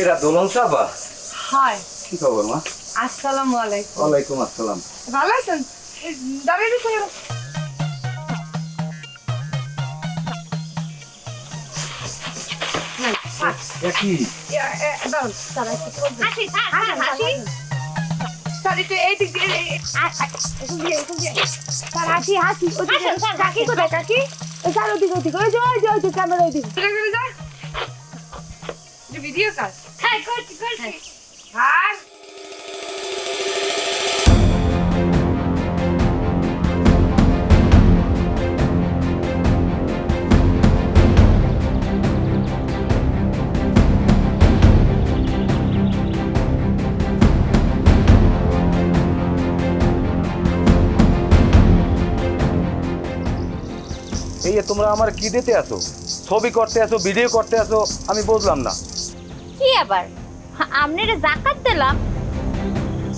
এরা দোলন সাবা? হয় কি খবর মা? আসসালামু আলাইকুম। ওয়ালাইকুম আসসালাম। ভালো আছেন? দাঁড়িয়ে দিক ওদিকে। কাকি কোথায়, কাকি? ওই যে, ওই যে, ওই ক্যামেরা ওদিকে। ঘুরে ভিডিও কাজ। হ্যাঁ, করছি, করছি। আর এই যে তোমরা আমার কি দিতে আসো ছবি করতে আসো ভিডিও করতে আসো আমি বুঝলাম না কি আবার? আমনের জাকাত দিলাম।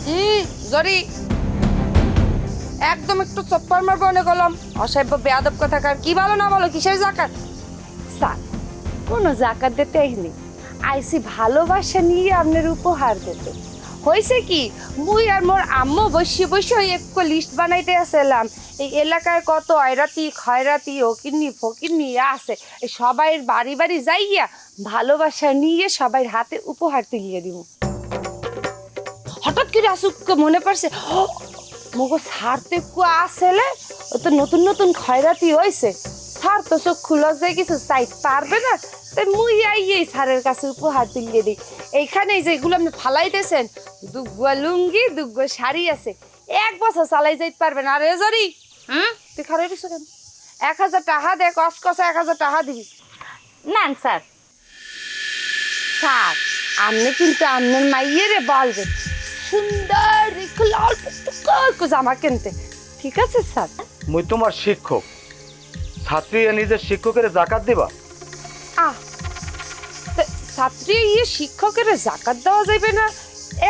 হুম জরি। একদম একটু চপ্পর মারবো অনেক গলম। অসভ্য বেয়াদব কথা কার কি ভালো না বলো কিসের জাকাত? স্যার কোনো জাকাত দিতে আইসি ভালোবাসা নিয়ে আপনার উপহার দিতে। হয়েছে কি? মুই আর মোর আম্মু বসে বসে ওই এক লিস্ট বানাইতে আসলাম এই এলাকায় কত অয়রাতি খয়রাতি ওকিন্নি ফকিন্নি আছে। এই সবাই বাড়ি বাড়ি যাইয়া ভালোবাসা নিয়ে সবাই হাতে উপহার তুলিয়ে দিব হঠাৎ করে আসুক মনে পড়ছে "ও, মগো সার তো একটু আসলে ও তো নতুন নতুন খয়রাতি হয়েছে সার তো চোখ খুলে যায়, কিছু চাইতে পারবে না। তাই মুই আই এই সারের কাছে উপহার তুলিয়ে দিই। এইখানে এই যেগুলো আপনি ফালাইতেছেন দুগুয়া লুঙ্গি, দুগুয়া শাড়ি আছে। এক বছর চালাই যাইতে পারবেন আর এ জরি, হুম? তুই খারাপ কিছু কেন? এক হাজার টাকা দে, কস কষা এক হাজার টাকা দিবি। না স্যার। স্যার, আপনি কিন্তু আপনার মাইয়েরে বলবেন, সুন্দর জামা কিনতে। ঠিক আছে, স্যার। মুই তোমার শিক্ষক। ছাত্রী নিজের শিক্ষকের জাকাত দিবা? আহ ছাত্রী ইয়ে শিক্ষকের জাকাত দেওয়া যাবে না?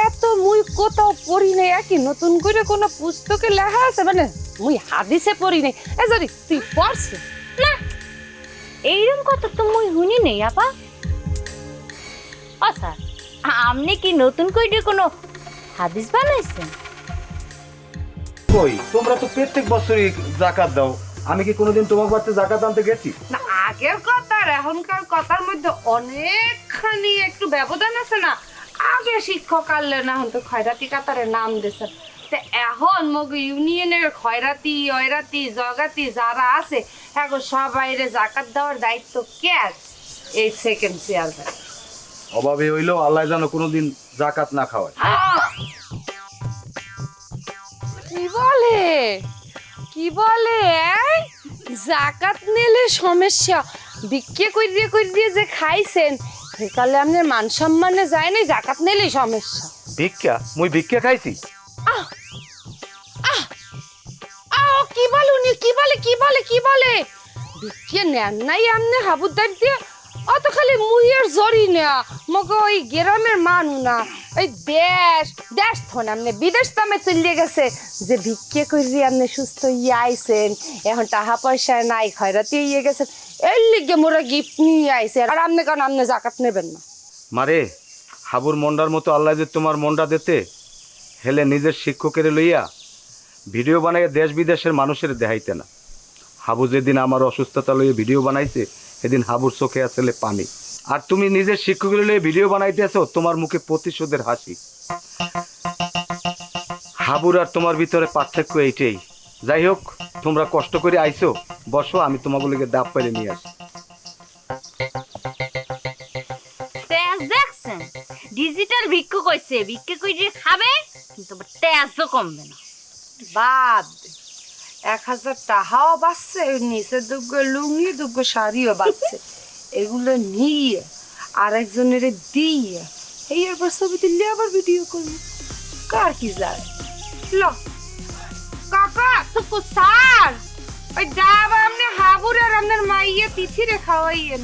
এত মুই কোথাও পড়ি নাই একই নতুন করে কোনো পুস্তকে লেখা আছে? মানে মুই হাদিসে পড়ি নাই। এ জানি তুই পড়ছে? না। এইরকম কথা তো মুই শুনি নাই আপা। আচ্ছা আপনি কি নতুন করে কোনো হাদিস বানাইছেন? কই তোমরা তো প্রত্যেক বছরই জাকাত দাও। আমি কি কোনোদিন তোমার বাড়িতে জাকাত আনতে গেছি? না আগের কথা আর এখনকার কথার মধ্যে অনেকখানি একটু ব্যবধান আছে না? আগে শিক্ষক আনলেন এখন তো খয়রাতি কাতারে নাম দিয়েছেন। তা এখন মগ ইউনিয়নের খয়রাতি অয়রাতি জগাতি যারা আছে এখন সবাইরে জাকাত দেওয়ার দায়িত্ব কে আছে? এই সেকেন্ড চেয়ারম্যান অভাবে হইলেও আল্লাহ যেন কোনোদিন জাকাত না খাওয়ায়। কি বলে? কি বলে? জাকাত নিলে সমস্যা। বিক্রি করিয়ে দিয়ে যে খাইছেন সেকালে আপনার মান সম্মানে যায় না জাকাত নিলে সমস্যা। ভিক্ষা? মুই ভিক্ষা খাইছি। আহ! আহ! কি বলে উনি? কি বলে? কি বলে? কি বলে? বিক্রি নেন নাই আমনে হাবুদার দিয়ে অত খালি মুইয়ের জরি না মগে ওই গ্রামের মানু না। ওই দেশ দেশ থন আমনে বিদেশ তামে চলিয়ে গেছে। যে ভিক্ষে করি আমনে সুস্থ ইয়ে আইছেন, এখন টাকা পয়সা নাই, খয়রাতি ইয়ে গেছেন, এর লিগে মোরা গিফট নিয়ে আইছে, আর আমনে কারণ আমনে জাকাত নেবেন না? মারে, হাবুর মন্ডার মতো আল্লাহ যে তোমার মন্ডা দিতে, হেলে নিজের শিক্ষকের লইয়া ভিডিও বানাইয়া দেশ বিদেশের মানুষের দেখাইতে না। হাবু যেদিন আমার অসুস্থতা লইয়া ভিডিও বানাইছে, সেদিন হাবুর চোখে আসলে পানি। আর তুমি নিজের শিক্ষকের লইয়া ভিডিও বানাইতে আছো তোমার মুখে প্রতিশোধের হাসি। হাবুর আর তোমার ভিতরে পার্থক্য এইটাই। যাই হোক তোমরা কষ্ট করে আইছো বসো আমি তোমাগুলোকে দাপ পেরে নিয়ে আসি। দেখছেন? ডিজিটাল ভিক্ষু কইছে ভিক্ষু কইরে খাবে কিন্তু তেজও কমবে না। বাদ এক হাজার টাকাও বাঁচছে নিচে দুগ্গ লুঙ্গি দুগ্গ শাড়িও বাঁচছে। এগুলো নিয়ে আর একজনের দিয়ে এই এরপর ছবি তুললে আবার ভিডিও করব। কার কি যায় ল। কাকা, তো স্যার ওই ডাব আপনি হাবুর আর মাইয়ে তিথি রে খাওয়াইয়েন।